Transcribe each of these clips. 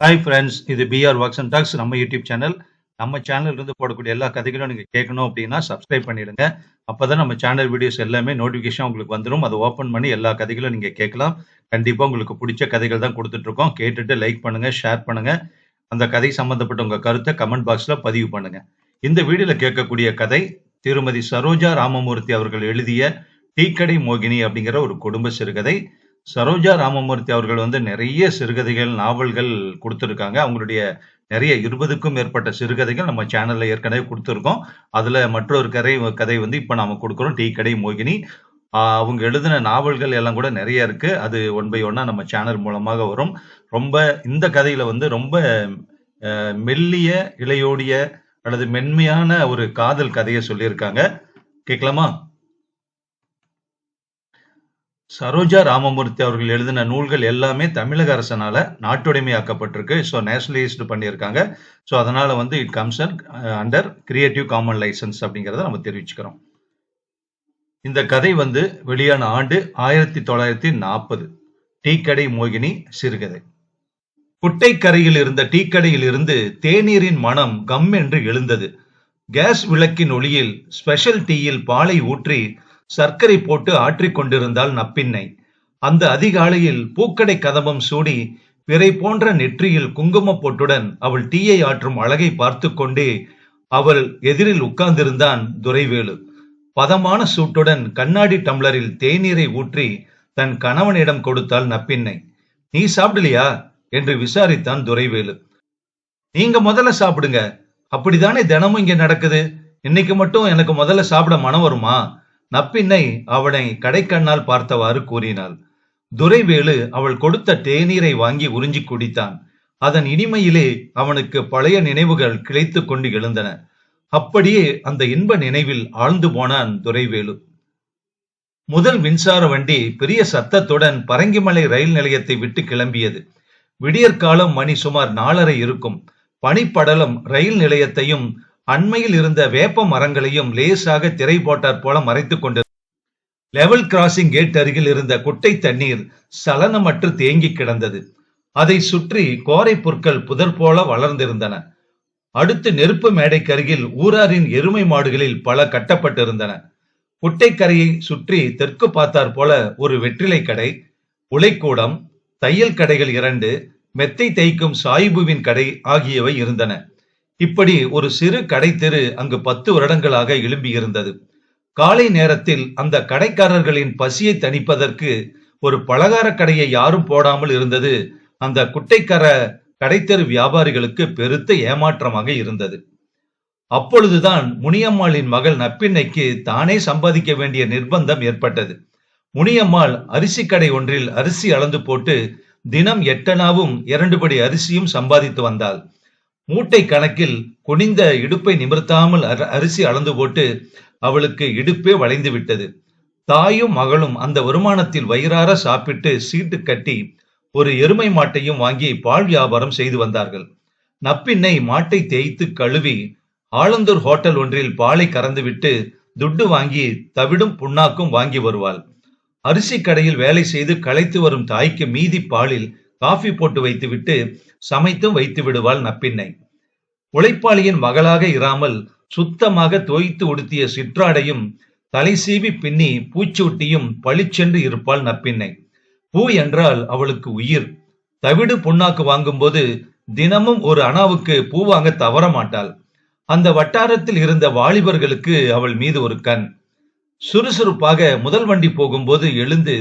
Hi friends இது PR works and talks நம்ம YouTube channel நம்ம சேனல் இருந்து போடக்கூடிய எல்லா கதைகளும் நீங்கள் கேட்கணும் அப்படின்னா சப்ஸ்கிரைப் பண்ணிடுங்க. அப்போ தான் நம்ம சேனல் வீடியோஸ் எல்லாமே நோட்டிஃபிகேஷன் உங்களுக்கு வந்துடும் அதை ஓப்பன் பண்ணி எல்லா கதைகளும் நீங்கள் கேட்கலாம். கண்டிப்பாக உங்களுக்கு பிடிச்ச கதைகள் தான் கொடுத்துட்ருக்கோம். கேட்டுட்டு லைக் பண்ணுங்கள் ஷேர் பண்ணுங்கள் அந்த கதை சம்மந்தப்பட்ட உங்கள் கருத்தை கமெண்ட் பாக்ஸில் பதிவு பண்ணுங்கள் இந்த வீடியோவில் கேட்கக்கூடிய கதை திருமதி சரோஜா ராமமூர்த்தி அவர்கள் எழுதிய டீக்கடை மோகினி அப்படிங்கிற ஒரு குடும்ப சிறுகதை. சரோஜா ராமமூர்த்தி அவர்கள் வந்து நிறைய சிறுகதைகள் நாவல்கள் கொடுத்துருக்காங்க. அவங்களுடைய நிறைய இருபதுக்கும் மேற்பட்ட சிறுகதைகள் நம்ம சேனல்ல ஏற்கனவே கொடுத்துருக்கோம். அதுல மற்றொரு கதை கதை வந்து இப்ப நாம கொடுக்குறோம். டீ கடை மோகினி. அவங்க எழுதின நாவல்கள் எல்லாம் கூட நிறைய இருக்கு. அது ஒன் பை ஒன்னா நம்ம சேனல் மூலமாக வரும். ரொம்ப இந்த கதையில வந்து ரொம்ப மெல்லிய இளையோடிய அல்லது மென்மையான ஒரு காதல் கதையை சொல்லியிருக்காங்க. கேட்கலாமா? சரோஜா ராமமூர்த்தி அவர்கள் எழுதின நூல்கள் எல்லாமே தமிழக அரசனால நாட்டுடைமையாக்கப்பட்டிருக்கு. ஸோ நேஷனலைஸ்டு பண்ணியிருக்காங்க. ஸோ அதனால வந்து it comes under creative common license அப்படிங்கிறத நம்ம தெரிவிச்சுக்கிறோம். இந்த கதை வந்து வெளியான ஆண்டு ஆயிரத்தி தொள்ளாயிரத்தி நாற்பது. டீக்கடை மோகினி சிறுகதை. குட்டைக்கரையில் இருந்த டீக்கடையில் இருந்து தேநீரின் மனம் கம் என்று எழுந்தது. கேஸ் விளக்கின் ஒளியில் ஸ்பெஷல் டீயில் பாலை ஊற்றி சர்க்கரை போட்டு ஆற்றிக் கொண்டிருந்தாள் நப்பின்னை. அந்த அதிகாலையில் பூக்கடை கதம்பம் சூடி பிறை போன்ற நெற்றியில் குங்கும பொட்டுடன் அவள் டீயை ஆற்றும் அழகை பார்த்து கொண்டே அவள் எதிரில் உட்கார்ந்திருந்தான் துரைவேலு. பதமான சூட்டுடன் கண்ணாடி டம்ளரில் தேநீரை ஊற்றி தன் கணவனிடம் கொடுத்தாள் நப்பின்னை. நீ சாப்பிடலையா? என்று விசாரித்தான் துரைவேலு. நீங்க முதல்ல சாப்பிடுங்க. அப்படித்தானே தினமும் இங்க நடக்குது? இன்னைக்கு மட்டும் எனக்கு முதல்ல சாப்பிட மனம் வருமா? நப்பின்னை அவனை கடைக்கண்ணால் பார்த்தவாறு கூறினாள். துரைவேலு அவள் கொடுத்த தேநீரை வாங்கி உறிஞ்சி குடித்தான். அதன் இனிமையிலே அவனுக்கு பழைய நினைவுகள் கிளைத்துக் கொண்டு எழுந்தன. அப்படியே அந்த இன்ப நினைவில் ஆழ்ந்து போனான் துரைவேலு. முதல் மின்சார வண்டி பெரிய சத்தத்துடன் பரங்கிமலை ரயில் நிலையத்தை விட்டு கிளம்பியது. விடியற்காலம் மணி சுமார் நாலரை இருக்கும். பனிப்படலம் ரயில் நிலையத்தையும் அண்மையில் இருந்த வேப்ப மரங்களையும் லேசாக திரை போட்டாற் போல மறைத்துக் கொண்டு லெவல் கிராசிங் கேட் அருகில் இருந்த குட்டை தண்ணீர் சலனமற்று தேங்கி கிடந்தது. அதை சுற்றி கோரை புற்கள் புதர் போல வளர்ந்திருந்தன. அடுத்து நெருப்பு மேடைக்கு அருகில் ஊராரின் எருமை மாடுகளில் பல கட்டப்பட்டிருந்தன. குட்டைக்கரையை சுற்றி தெற்கு பார்த்தாற் போல ஒரு வெற்றிலை கடை உலைக்கூடம் தையல் கடைகள் இரண்டு மெத்தை தைக்கும் சாயிபுவின் கடை ஆகியவை இருந்தன. இப்படி ஒரு சிறு கடை தெரு அங்கு பத்து வருடங்களாக எழும்பியிருந்தது காலை நேரத்தில் அந்த கடைக்காரர்களின் பசியை தணிப்பதற்கு ஒரு பலகார கடையை யாரும் போடாமல் இருந்தது. அந்த குட்டைக்கர கடைத்தெரு வியாபாரிகளுக்கு பெருத்த ஏமாற்றமாக இருந்தது. அப்பொழுதுதான் முனியம்மாளின் மகள் நப்பின்னைக்கு தானே சம்பாதிக்க வேண்டிய நிர்பந்தம் ஏற்பட்டது. முனியம்மாள் அரிசி கடை ஒன்றில் அரிசி அளந்து போட்டு தினம் எட்டனாவும் இரண்டு படி அரிசியும் சம்பாதித்து வந்தாள். மூட்டை கணக்கில் குனிந்த இடுப்பை நிமிர்த்தாமல் அரிசி அளந்து போட்டு அவளுக்கு இடுப்பே வளைந்து விட்டது. தாயும் மகளும் அந்த வருமானத்தில் வயிறார சாப்பிட்டு சீட்டு கட்டி ஒரு எருமை மாட்டையும் வாங்கி பால் வியாபாரம் செய்து வந்தார்கள். நப்பின்னை மாட்டை தேய்த்து கழுவி ஆலந்தூர் ஹோட்டல் ஒன்றில் பாலை கறந்துவிட்டு துட்டு வாங்கி தவிடும் புண்ணாக்கும் வாங்கி வருவாள். அரிசி கடையில் வேலை செய்து களைத்து வரும் தாய்க்கு மீதி பாலில் காஃபி போட்டு வைத்துவிட்டு சமைத்தும் வைத்து விடுவாள் நப்பின்னை. உழைப்பாளியின் மகளாக இராமல் சுத்தமாக தோய்த்து உடுத்திய சிற்றாடையும் தலை சீவி பின்னி பூச்சூட்டியும் பளிச்சென்று இருப்பாள் நப்பின்னை. பூ என்றால் அவளுக்கு உயிர். தவிடு புண்ணாக்கு வாங்கும்போது தினமும் ஒரு அணாவுக்கு பூ வாங்க தவற மாட்டாள் அந்த வட்டாரத்தில் இருந்த வாலிபர்களுக்கு அவள் மீது ஒரு கண். சுறுசுறுப்பாக முதல் வண்டி போகும்போது எழுந்து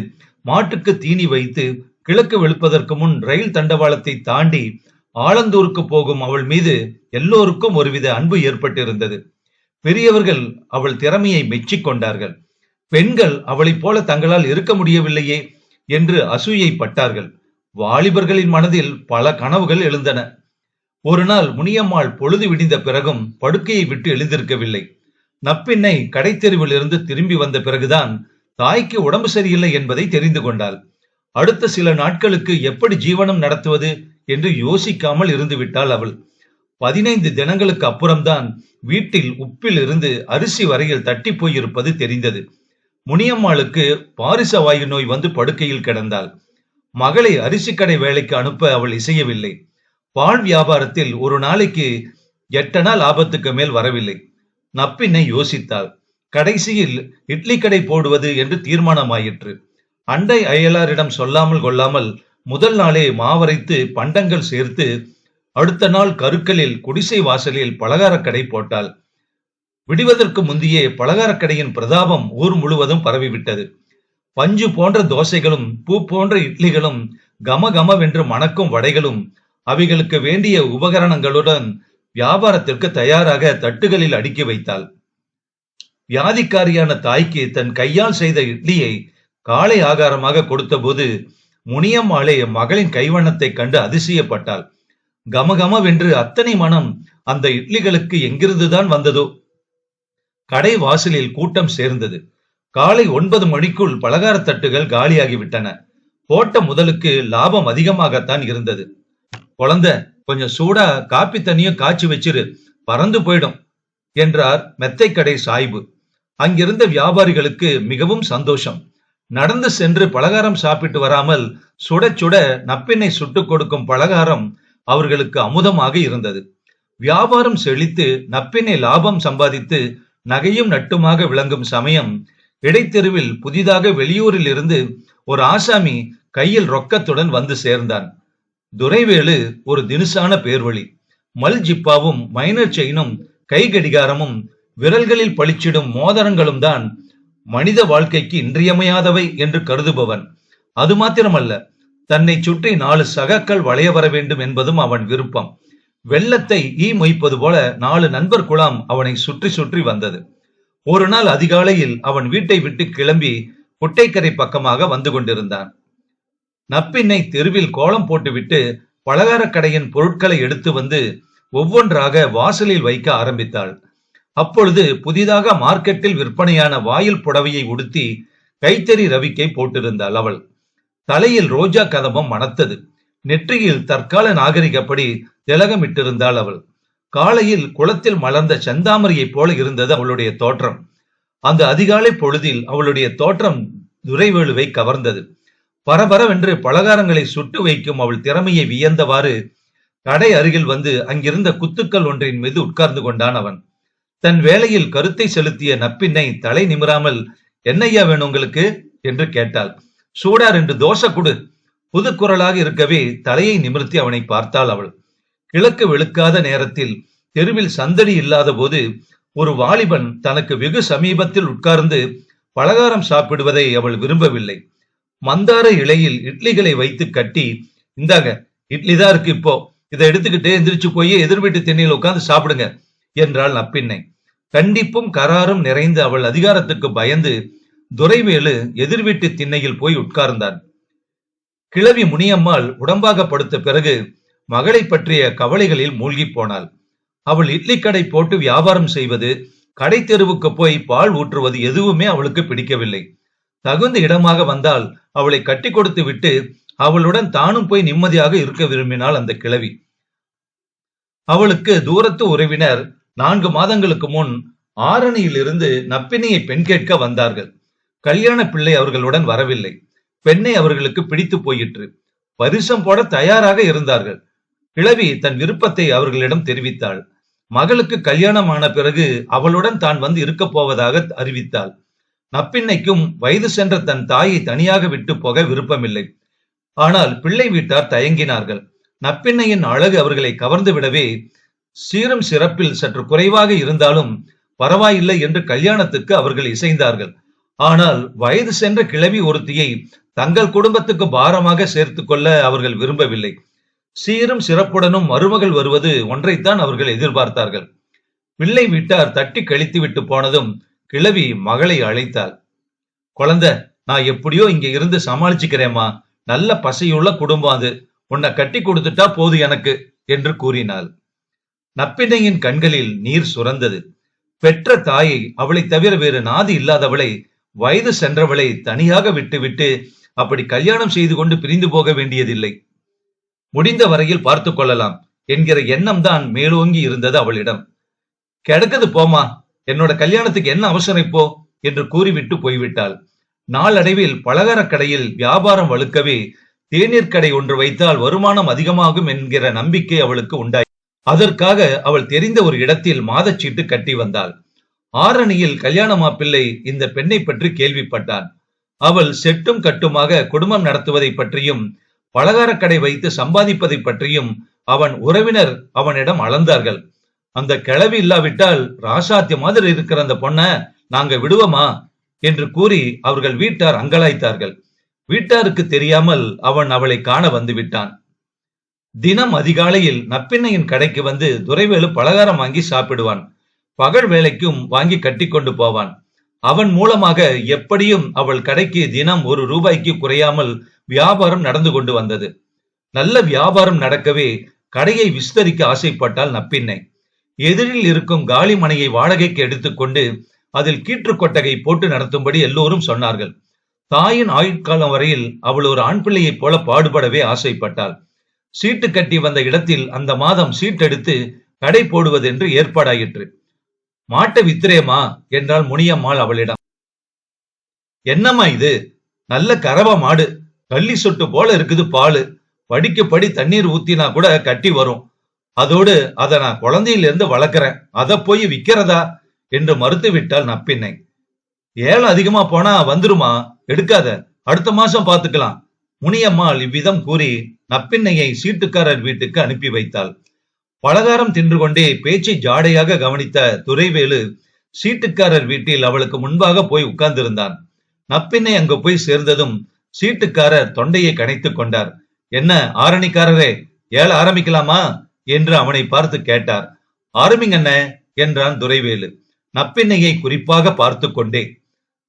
மாட்டுக்கு தீனி வைத்து கிழக்கு வெளுப்பதற்கு முன் ரயில் தண்டவாளத்தை தாண்டி ஆலந்தூருக்கு போகும் அவள் மீது எல்லோருக்கும் ஒருவித அன்பு ஏற்பட்டிருந்தது. பெரியவர்கள் அவள் திறமையை மெச்சிக் கொண்டார்கள். பெண்கள் அவளைப் போல தங்களால் இருக்க முடியவில்லையே என்று அசூயை பட்டார்கள். வாலிபர்களின் மனதில் பல கனவுகள் எழுந்தன. ஒரு நாள் முனியம்மாள் பொழுது விடிந்த பிறகும் படுக்கையை விட்டு எழுந்திருக்கவில்லை. நப்பின்னை கடைத்தெருவில் இருந்து திரும்பி வந்த பிறகுதான் தாய்க்கு உடம்பு சரியில்லை என்பதை தெரிந்து கொண்டாள். அடுத்த சில நாட்களுக்கு எப்படி ஜீவனம் நடத்துவது என்று யோசிக்காமல் இருந்து விட்டாள் அவள். பதினைந்து தினங்களுக்கு அப்புறம்தான் வீட்டில் உப்பில் இருந்து அரிசி வரையில் தட்டி போயிருப்பது தெரிந்தது. முனியம்மாளுக்கு பாரிசவாயு நோய் வந்து படுக்கையில் கிடந்தாள். மகளை அரிசி கடை வேலைக்கு அனுப்ப அவள் இசையவில்லை. பால் வியாபாரத்தில் ஒரு நாளைக்கு எட்டனா லாபத்துக்கு மேல் வரவில்லை. நப்பின்னை யோசித்தாள். கடைசியில் இட்லி கடை போடுவது என்று தீர்மானமாயிற்று. அண்டை அயலாரிடம் சொல்லாமல் கொள்ளாமல் முதல் நாளே மாவரைத்து பண்டங்கள் சேர்த்து அடுத்த நாள் கருக்களில் குடிசை வாசலில் பலகாரக் கடை போட்டாள். விடுவதற்கு முந்தையே பலகாரக் கடையின் பிரதாபம் ஊர் முழுவதும் பரவிவிட்டது. பஞ்சு போன்ற தோசைகளும் பூ போன்ற இட்லிகளும் கம கமவென்று மணக்கும் வடைகளும் அவைகளுக்கு வேண்டிய உபகரணங்களுடன் வியாபாரத்திற்கு தயாராக தட்டுகளில் அடுக்கி வைத்தாள். வியாதிக்காரியான தாய்க்கு தன் கையால் செய்த இட்லியை காலை ஆகாரமாக கொடுத்தபோது முனியம்மாளே மகளின் கைவண்ணத்தை கண்டு அதிசயப்பட்டாள். கமகமவென்று அத்தனை மனம் அந்த இட்லிகளுக்கு எங்கிருந்துதான் வந்ததோ? கடை வாசலில் கூட்டம் சேர்ந்தது. காலை ஒன்பது மணிக்குள் பலகாரத்தட்டுகள் காலியாகிவிட்டன. போட்ட முதலுக்கு லாபம் அதிகமாகத்தான் இருந்தது. குழந்தை கொஞ்சம் சூடா காப்பி தண்ணியும் காய்ச்சி வச்சிரு பறந்து போயிடும் என்றார் மெத்தைக்கடை சாய்பு. அங்கிருந்த வியாபாரிகளுக்கு மிகவும் சந்தோஷம். நடந்து சென்று பலகாரம் சாப்பிட்டு வராமல் சுட சுட நப்பினை சுட்டுக் கொடுக்கும் பலகாரம் அவர்களுக்கு அமுதமாக இருந்தது. வியாபாரம் செழித்து நப்பினை லாபம் சம்பாதித்து நகையும் நட்டுமாக விளங்கும் சமயம் இடைத்தெருவில் புதிதாக வெளியூரில் இருந்து ஒரு ஆசாமி கையில் ரொக்கத்துடன் வந்து சேர்ந்தான். துரைவேலு ஒரு தினுசான பேர்வழி. மல் ஜிப்பாவும் மைனர் செயினும் கை கடிகாரமும் விரல்களில் பளிச்சிடும் மோதரங்களும் தான் மனித வாழ்க்கைக்கு இன்றியமையாதவை என்று கருதுபவன். அது மாத்திரமல்ல தன்னை சுற்றி நாலு சகாக்கள் வளைய வர வேண்டும் என்பதும் அவன் விருப்பம். வெள்ளத்தை ஈ மொய்ப்பது போல நாலு நண்பர் குழாம் அவனை சுற்றி சுற்றி வந்தது. ஒரு நாள் அதிகாலையில் அவன் வீட்டை விட்டு கிளம்பி குட்டைக்கரை பக்கமாக வந்து கொண்டிருந்தான். நப்பின்னை தெருவில் கோலம் போட்டுவிட்டு பலகாரக் கடையின் பொருட்களை எடுத்து வந்து ஒவ்வொன்றாக வாசலில் வைக்க ஆரம்பித்தாள். அப்பொழுது புதிதாக மார்க்கெட்டில் விற்பனையான வாயில் புடவையை உடுத்தி கைத்தறி ரவிக்கை போட்டிருந்தாள் அவள். தலையில் ரோஜா கதம்பம் மணத்தது. நெற்றியில் தற்கால நாகரிகப்படி திலகமிட்டிருந்தாள் அவள். காலையில் குளத்தில் மலர்ந்த செந்தாமரையைப் போல இருந்தது அவளுடைய தோற்றம். அந்த அதிகாலை பொழுதில் அவளுடைய தோற்றம் துரைவேலுவை கவர்ந்தது. பரபரவென்று பலகாரங்களை சுட்டு வைக்கும் அவள் திறமையை வியந்தவாறு கடை அருகில் வந்து அங்கிருந்த குத்துக்கள் ஒன்றின் மீது உட்கார்ந்து கொண்டான் அவன். தன் வேலையில் கருத்தை செலுத்திய நப்பின்னை தலை நிமிராமல் என்னையா வேணும் உங்களுக்கு? என்று கேட்டாள். சூடா ரெண்டு தோசை கொடு. புது குரலாக இருக்கவே தலையை நிமிர்த்தி அவனை பார்த்தாள் அவள். கிழக்கு வெளுக்காத நேரத்தில் தெருவில் சந்தடி இல்லாத போது ஒரு வாலிபன் தனக்கு வெகு சமீபத்தில் உட்கார்ந்து பலகாரம் சாப்பிடுவதை அவள் விரும்பவில்லை. மந்தார இலையில் இட்லிகளை வைத்து கட்டி இந்தாங்க இட்லி தான் இருக்கு இப்போ. இதை எடுத்துக்கிட்டு எந்திரிச்சு போய் எதிர் வீட்டு திண்ணையில் உட்கார்ந்து சாப்பிடுங்க என்றாள் நப்பின்னை. கண்டிப்பும் கராரும் நிறைந்து அவள் அதிகாரத்துக்கு பயந்து துரைவேலு எதிர் வீட்டு திண்ணையில் போய் உட்கார்ந்தான். கிழவி முனியம்மாள் உடம்பாக படுத்த பிறகு மகளை பற்றிய கவலைகளில் மூழ்கி போனாள். அவள் இட்லி கடை போட்டு வியாபாரம் செய்வது கடை தெருவுக்கு போய் பால் ஊற்றுவது எதுவுமே அவளுக்கு பிடிக்கவில்லை. தகுந்த இடமாக வந்தால் அவளை கட்டி கொடுத்து விட்டு அவளுடன் தானும் போய் நிம்மதியாக இருக்க விரும்பினாள் அந்த கிழவி. அவளுக்கு தூரத்து உறவினர் நான்கு மாதங்களுக்கு முன் ஆரணியிலிருந்து நப்பினியை பெண் கேட்க வந்தார்கள். கல்யாண பிள்ளை அவர்களுடன் வரவில்லை. பெண்ணை அவர்களுக்கு பிடித்து போயிற்று. பரிசம் போட தயாராக இருந்தார்கள். கிழவி தன் விருப்பத்தை அவர்களிடம் தெரிவித்தாள். மகளுக்கு கல்யாணம் ஆன பிறகு அவளுடன் தான் வந்து இருக்கப் போவதாக அறிவித்தாள். நப்பின்னைக்கும் வயது சென்ற தன் தாயை தனியாக விட்டு போக விருப்பமில்லை. ஆனால் பிள்ளை வீட்டார் தயங்கினார்கள். நப்பின்னையின் அழகு அவர்களை கவர்ந்து விடவே சீரும் சிறப்பில் சற்று குறைவாக இருந்தாலும் பரவாயில்லை என்று கல்யாணத்துக்கு அவர்கள் இசைந்தார்கள். ஆனால் வயது சென்ற கிழவி ஒருத்தியை தங்கள் குடும்பத்துக்கு பாரமாக சேர்த்து கொள்ள அவர்கள் விரும்பவில்லை. சீரும் சிறப்புடனும் மருமகள் வருவது ஒன்றைத்தான் அவர்கள் எதிர்பார்த்தார்கள். பிள்ளை வீட்டார் தட்டி கழித்து விட்டு போனதும் கிழவி மகளை அழைத்தாள். குழந்தை நான் எப்படியோ இங்க இருந்து சமாளிச்சுக்கிறேம்மா. நல்ல பசியுள்ள குடும்பம் அது. உன்னை கட்டி கொடுத்துட்டா போது எனக்கு என்று கூறினாள். நப்பினையின் கண்களில் நீர் சுரந்தது. பெற்ற தாயை அவளை தவிர வேறு நாதி இல்லாதவளை வயது சென்றவளை தனியாக விட்டுவிட்டு அப்படி கல்யாணம் செய்து கொண்டு பிரிந்து போக வேண்டியதில்லை. முடிந்த வரையில் பார்த்து கொள்ளலாம் என்கிற எண்ணம் தான் மேலோங்கி இருந்தது அவளிடம். கிடக்குது போமா என்னோட கல்யாணத்துக்கு என்ன அவசரம் இப்போ? என்று கூறிவிட்டு போய்விட்டாள். நாளடைவில் பலகாரக் கடையில் வியாபாரம் வலுக்கவே தேநீர் கடை ஒன்று வைத்தால் வருமானம் அதிகமாகும் என்கிற நம்பிக்கை அவளுக்கு உண்டாய் அதற்காக அவள் தெரிந்த ஒரு இடத்தில் மாதச்சீட்டு கட்டி வந்தாள். ஆரணியில் கல்யாண மாப்பிள்ளை இந்த பெண்ணை பற்றி கேள்விப்பட்டான். அவள் செட்டும் கட்டுமாக குடும்பம் நடத்துவதை பற்றியும் பலகாரக் கடை வைத்து சம்பாதிப்பதை பற்றியும் அவன் உறவினர் அவனிடம் அளந்தார்கள். அந்த கிளவி இல்லாவிட்டால் ராசாத்திய மாதிரி இருக்கிற அந்த பொண்ண நாங்க விடுவோமா? என்று கூறி அவர்கள் வீட்டார் அங்கலாய்த்தார்கள். வீட்டாருக்கு தெரியாமல் அவன் அவளை காண வந்து விட்டான். தினம் அதிகாலையில் நப்பெண்ணையின் கடைக்கு வந்து துரைவேலு பலகாரம் வாங்கி சாப்பிடுவான். பகல் வேலைக்கும் வாங்கி கட்டி கொண்டு போவான். அவன் மூலமாக எப்படியும் அவள் கடைக்கு தினம் ஒரு ரூபாய்க்கு குறையாமல் வியாபாரம் நடந்து கொண்டு வந்தது. நல்ல வியாபாரம் நடக்கவே கடையை விஸ்தரிக்க ஆசைப்பட்டால் நப்பின்னை. எதிரில் இருக்கும் காலி மனையை வாடகைக்கு எடுத்துக்கொண்டு அதில் கீற்று கொட்டகை போட்டு நடத்தும்படி எல்லோரும் சொன்னார்கள். தாயின் ஆயுட்காலம் வரையில் அவள் ஒரு ஆண் பிள்ளையைப் போல பாடுபடவே ஆசைப்பட்டாள். சீட்டு கட்டி வந்த இடத்தில் அந்த மாதம் சீட்டெடுத்து கடை போடுவதென்று ஏற்பாடாயிற்று. மாட்டை வித்திரேமா என்றாள் முனியம்மாள் அவளிடம். என்னம்மா இது? நல்ல கறவ மாடு. கள்ளி சொட்டு போல இருக்குது பாலு. படிக்கு படி தண்ணீர் ஊத்தினா கூட கட்டி வரும். அதோடு அதை நான் குழந்தையில இருந்து வளர்க்கறேன். அதை போய் விக்கிறதா? என்று மறுத்து விட்டாள் நப்பின்னை. ஏலம் அதிகமா போனா வந்துருமா? எடுக்காத. அடுத்த மாசம் பாத்துக்கலாம் முனியம்மாள் இவ்விதம் கூறி நப்பின்னையை சீட்டுக்காரர் வீட்டுக்கு அனுப்பி வைத்தாள். பலகாரம் தின்று கொண்டே பேச்சை ஜாடையாக கவனித்த துரைவேலு சீட்டுக்காரர் வீட்டில் அவளுக்கு முன்பாக போய் உட்கார்ந்திருந்தான். நப்பின்னை அங்கு போய் சேர்ந்ததும் சீட்டுக்காரர் தொண்டையை கனைத்துக் கொண்டார். என்ன ஆரணிக்காரரே ஏழ ஆரம்பிக்கலாமா? என்று அவனை பார்த்து கேட்டார். ஆரம்பிங்கண்ண என்றான் துரைவேலு. நப்பின்னையை குறிப்பாக பார்த்து கொண்டே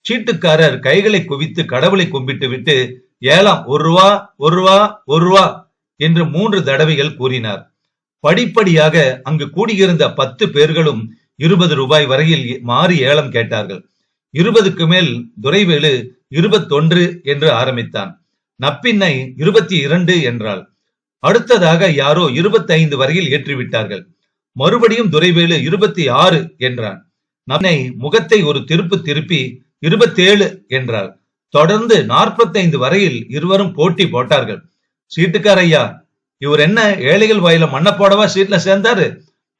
சீட்டுக்காரர் கைகளை குவித்து கடவுளை கும்பிட்டு விட்டு ஏழாம் ஒரு ரூபா ஒரு ரூபா ஒரு ரூபா என்று மூன்று தடவைகள் கூறினார். படிப்படியாக அங்கு கூடியிருந்த பத்து பேர்களும் இருபது ரூபாய் வரையில் மாறி ஏலம் கேட்டார்கள். இருபதுக்கு மேல் துரைவேலு இருபத்தொன்று என்று ஆரம்பித்தான். நப்பின்னை இருபத்தி இரண்டு என்றாள். அடுத்ததாக யாரோ இருபத்தைந்து வரையில் ஏற்றிவிட்டார்கள். மறுபடியும் துரைவேலு இருபத்தி ஆறு என்றான். நம்மை முகத்தை ஒரு திருப்பு திருப்பி இருபத்தேழு என்றாள். தொடர்ந்து நாற்பத்தைந்து வரையில் இருவரும் போட்டி போட்டார்கள். சீட்டுக்கார ஐயா இவர் என்ன ஏழைகள் வாயில மண்ணை போடவா சீட்ல சேர்ந்தாரு?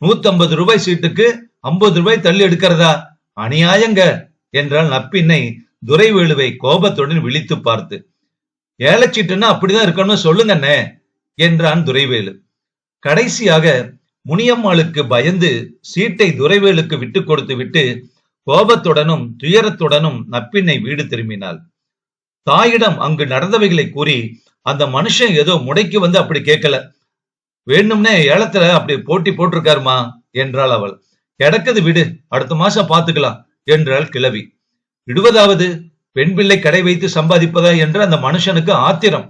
நூத்தம்பது ரூபாய் சீட்டுக்கு ஐம்பது ரூபாய் தள்ளி எடுக்கிறதா? அநியாயங்க என்றால் நப்பின்னை துரைவேலுவை கோபத்துடன் விழித்து பார்த்து ஏலச்சீட்டுன்னா அப்படிதான் இருக்கணும்னு சொல்லுங்கண்ணே என்றான் துரைவேலு. கடைசியாக முனியம்மாளுக்கு பயந்து சீட்டை துரைவேலுக்கு விட்டு கொடுத்து விட்டு கோபத்துடனும் துயரத்துடனும் நப்பின்னை வீடு திரும்பினாள். தாயிடம் அங்கு நடந்தவைகளை கூறி அந்த மனுஷன் ஏதோ முடைக்கு வந்து அப்படி கேட்கல. வேணும்னே ஏலத்துல அப்படி போட்டி போட்டிருக்காருமா? என்றாள் அவள். கிடக்குது விடு அடுத்த மாசம் பாத்துக்கலாம் என்றாள் கிழவி. விடுவதாவது பெண் பிள்ளை கடை வைத்து சம்பாதிப்பதா என்று அந்த மனுஷனுக்கு ஆத்திரம்.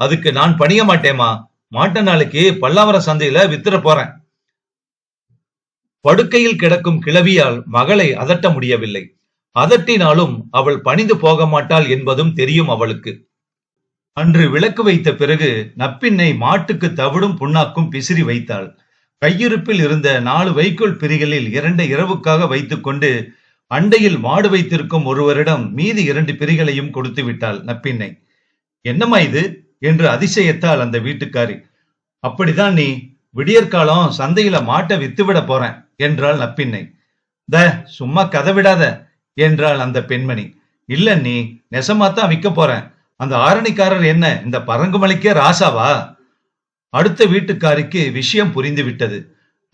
அதுக்கு நான் பணிய மாட்டேமா? மாட்ட நாளைக்கு பல்லாவரம் சந்தையில வித்துற போறேன். படுக்கையில் கிடக்கும் கிழவியால் மகளை அதட்ட முடியவில்லை. அதட்டினாலும் அவள் பணிந்து போக மாட்டாள் என்பதும் தெரியும் அவளுக்கு. அன்று விளக்கு வைத்த பிறகு நப்பின்னை மாட்டுக்கு தவிடும் புண்ணாக்கும் பிசிறி வைத்தாள். கையிருப்பில் இருந்த நாலு வைக்கோல் பிரிகளில் இரண்டை இரவுக்காக வைத்துக்கொண்டு அண்டையில் மாடு வைத்திருக்கும் ஒருவரிடம் மீதி இரண்டு பிரிகளையும் கொடுத்து விட்டாள் நப்பின்னை. என்னம்மா இது? என்று அதிசயத்தால் அந்த வீட்டுக்காரி. அப்படிதான் நீ விடியற்காலம் சந்தையில மாட்டை வித்துவிட போறேன் என்றாள் நப்பின்னை. த சும்மா கதை விடாத என்றாள் அந்த பெண்மணி. இல்ல நீ நெசமாத்தான் விற்க போறேன். அந்த ஆரணிக்காரர் என்ன இந்த பரங்குமலைக்கே ராசாவா? அடுத்த வீட்டுக்காரிக்கு விஷயம் புரிந்து விட்டது.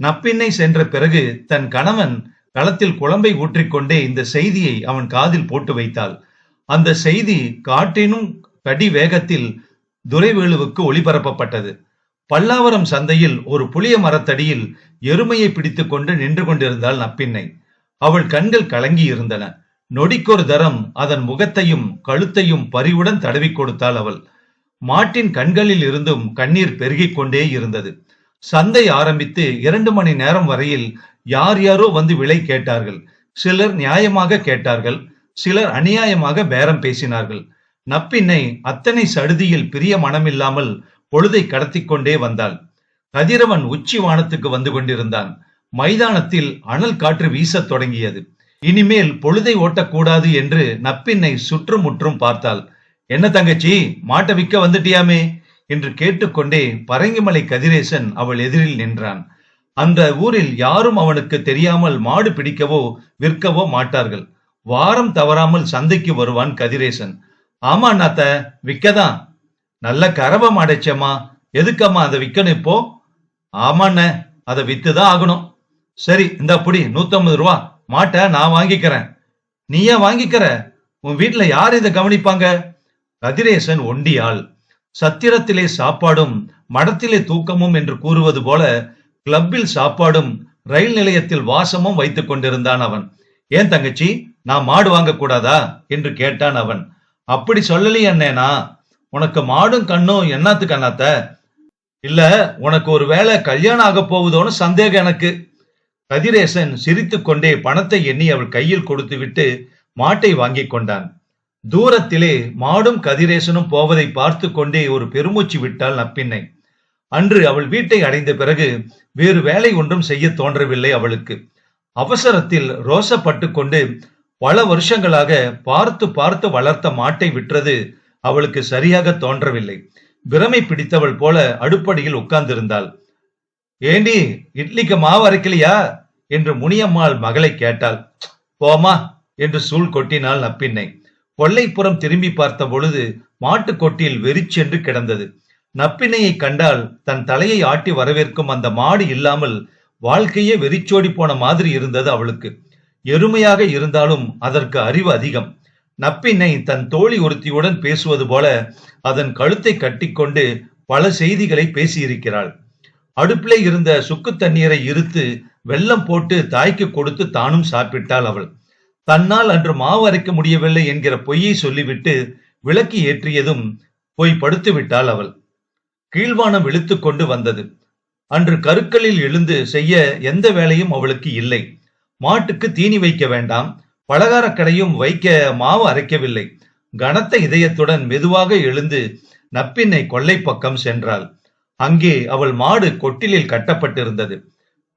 நப்பின்னை சென்ற பிறகு தன் கணவன் களத்தில் குழம்பை ஊற்றிக்கொண்டே இந்த செய்தியை அவன் காதில் போட்டு வைத்தாள். அந்த செய்தி காட்டினும் கடி வேகத்தில் துரைவேலுவுக்கு ஒளிபரப்பப்பட்டது. பல்லாவரம் சந்தையில் ஒரு புளிய மரத்தடியில் எருமையை பிடித்துக்கொண்டு நின்று கொண்டிருந்தாள் நப்பின்னை. அவள் கண்கள் கலங்கி இருந்தன நொடிக்கொரு தரம் அதன் முகத்தையும் கழுத்தையும் பரிவுடன் தடவி கொடுத்தாள் அவள். மாட்டின் கண்களில் இருந்தும் கண்ணீர் பெருகிக் கொண்டே இருந்தது. சந்தை ஆரம்பித்து இரண்டு மணி நேரம் வரையில் யார் யாரோ வந்து விலை கேட்டார்கள். சிலர் நியாயமாக கேட்டார்கள். சிலர் அநியாயமாக பேரம் பேசினார்கள். நப்பின்னை அத்தனை சடுதியில் பிரிய மனமில்லாமல் பொழுதை கடத்தி கொண்டே வந்தாள். கதிரவன் உச்சி வானத்துக்கு வந்து கொண்டிருந்தான். மைதானத்தில் அனல் காற்று வீசத் தொடங்கியது. இனிமேல் பொழுதை ஓட்டக்கூடாது என்று நப்பின்னை சுற்றுமுற்றும் பார்த்தாள். என்ன தங்கச்சி மாட்டை விற்க வந்துட்டியாமே? என்று கேட்டுக்கொண்டே பரங்கிமலை கதிரேசன் அவள் எதிரில் நின்றான். அந்த ஊரில் யாரும் அவனுக்கு தெரியாமல் மாடு பிடிக்கவோ விற்கவோ மாட்டார்கள். வாரம் தவறாமல் சந்தைக்கு வருவான் கதிரேசன். ஆமா நாத்த விற்கதான் நல்ல கரவம் மாடைச்சேம்மா. எதுக்கம்மா அதை விற்கணும் இப்போ? ஆமாண்ண அதை வித்துதான் ஆகணும். சரி இந்த புடி நூத்தம்பது ரூபா. மாட்டை நான் வாங்கிக்கிறேன். நீ ஏன் வாங்கிக்கிற? உன் வீட்டுல யார் இதை கவனிப்பாங்க? கதிரேசன் ஒண்டியாள். சத்திரத்திலே சாப்பாடும் மடத்திலே தூக்கமும் என்று கூறுவது போல கிளப்பில் சாப்பாடும் ரயில் நிலையத்தில் வாசமும் வைத்துக் கொண்டிருந்தான் அவன். ஏன் தங்கச்சி நான் மாடு வாங்க கூடாதா என்று கேட்டான் அவன். அப்படி சொல்லலையே அண்ணேனா உனக்கு மாடும் கண்ணும் என்னத்துக்கு அண்ணாத்த இல்ல உனக்கு ஒரு வேளை கல்யாணம் ஆக போகுதோன்னு சந்தேகம் எனக்கு. கதிரேசன் சிரித்துக்கொண்டே பணத்தை எண்ணி அவள் கையில் கொடுத்துவிட்டு மாட்டை வாங்கிக் கொண்டான். தூரத்திலே மாடும் கதிரேசனும் போவதை பார்த்து கொண்டே ஒரு பெருமூச்சு விட்டாள் நப்பின்னை. அன்று அவள் வீட்டை அடைந்த பிறகு வேறு வேலை ஒன்றும் செய்ய தோன்றவில்லை அவளுக்கு. அவசரத்தில் ரோசப்பட்டு கொண்டு பல வருஷங்களாக பார்த்து பார்த்து வளர்த்த மாட்டை விற்றது அவளுக்கு சரியாக தோன்றவில்லை. பிரமை பிடித்தவள் போல அடுப்படியில் உட்கார்ந்திருந்தாள். ஏண்டி இட்லிக்கு மாவு அரைக்கலையா? என்று முனியம்மாள் மகளை கேட்டாள். போமா என்று சூழ் கொட்டினாள் நப்பின்னை. கொல்லைப்புறம் திரும்பி பார்த்த பொழுது மாட்டுக் கொட்டியில் வெறிச்சென்று கிடந்தது. நப்பினையை கண்டால் தன் தலையை ஆட்டி வரவேற்கும் அந்த மாடு இல்லாமல் வாழ்க்கையே வெறிச்சோடி போன மாதிரி இருந்தது அவளுக்கு. எருமையாக இருந்தாலும் அதற்கு அறிவு அதிகம். நப்பினை தன் தோழி ஒருத்தியுடன் பேசுவது போல அதன் கழுத்தை கட்டிக்கொண்டு பல செய்திகளை பேசியிருக்கிறாள். அடுப்பிலே இருந்த சுக்கு தண்ணீரை இருத்து வெல்லம் போட்டு தாய்க்கு கொடுத்து தானும் சாப்பிட்டாள் அவள். தன்னால் அன்று மாவு அரைக்க முடியவில்லை என்கிற பொய்யை சொல்லிவிட்டு விளக்கு ஏற்றியதும் போய் படுத்து விட்டாள் அவள். கீழ்வானம் இழுத்து கொண்டு வந்தது. அன்று கருக்களில் எழுந்து செய்ய எந்த வேலையும் அவளுக்கு இல்லை. மாட்டுக்கு தீனி வைக்க வேண்டாம். பலகாரக் கடையும் வைக்க மாவு அரைக்கவில்லை. கனத்த இதயத்துடன் மெதுவாக எழுந்து நப்பின்னை கொல்லை பக்கம் சென்றாள். அங்கே அவள் மாடு கொட்டிலில் கட்டப்பட்டிருந்தது.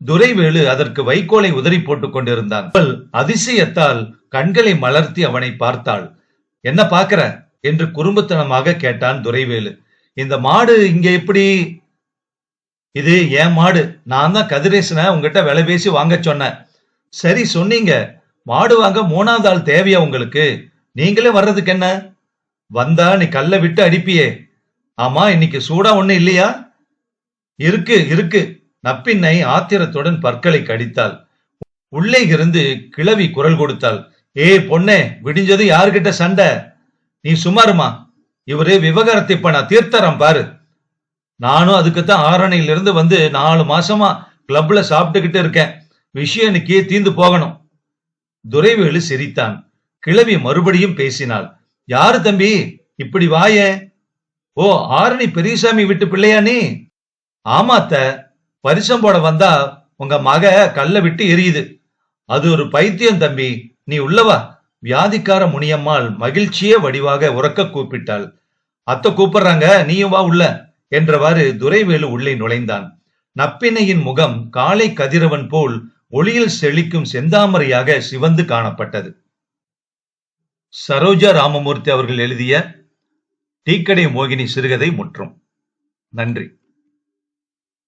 துரைவேலு அதற்கு வைக்கோலை உதறி போட்டுக் கொண்டிருந்தான். அவள் அதிசயத்தால் கண்களை மலர்த்தி அவனை பார்த்தாள். என்ன பாக்குற என்று குறும்புத்தனமாக கேட்டான் துரைவேலு. இந்த மாடு இங்க எப்படி? இது என் மாடு. நான் தான் கதிரேசனை உங்ககிட்ட விலை பேசி வாங்க சொன்னேன். சரி சொன்னீங்க. மாடு வாங்க மூணாவது ஆள் தேவையா உங்களுக்கு? நீங்களே வர்றதுக்கு என்ன? வந்தா நீ கல்ல விட்டு அடிப்பியே. ஆமா இன்னைக்கு சூடா ஒண்ணு இல்லையா? இருக்கு இருக்கு. நப்பின்னை ஆத்திரத்துடன் பற்களை கடித்தாள். உள்ளே இருந்து கிழவி குரல் கொடுத்தாள். ஏய் பொண்ணே விடிஞ்சது யாருகிட்ட சண்டை? நீ சுமாருமா இவரு விவகாரத்தை இப்ப நான் தீர்த்தரம் பாரு. நானும் அதுக்குத்தான் ஆரணையிலிருந்து வந்து நாலு மாசமா கிளப்ல சாப்பிட்டுக்கிட்டு இருக்கேன். விஷயம் இன்னைக்கு தீந்து போகணும். துரைவேலு சிரித்தான். கிழவி மறுபடியும் பேசினாள். யாரு தம்பி? இப்படி வாயே? ஓ ஆரணி பெரியசாமி விட்டு பிள்ளையா நீ? ஆமாத்த பரிசம் போட வந்தா உங்க மக கல்ல விட்டு எரியுது. அது ஒரு பைத்தியம் தம்பி. நீ உள்ளவா வியாதிக்கார முனியம்மாள் மகிழ்ச்சியே வடிவாக உறக்க கூப்பிட்டாள். அத்தை கூப்பிடுறாங்க நீயும் வா உள்ள என்றவாறு துரைவேலு உள்ளே நுழைந்தான். நப்பினையின் முகம் காலை கதிரவன் போல் ஒளியில் செழிக்கும் செந்தாமரையாக சிவந்து காணப்பட்டது. சரோஜா ராமமூர்த்தி அவர்கள் எழுதிய டீக்கடை மோகினி சிறுகதை முற்றும். நன்றி.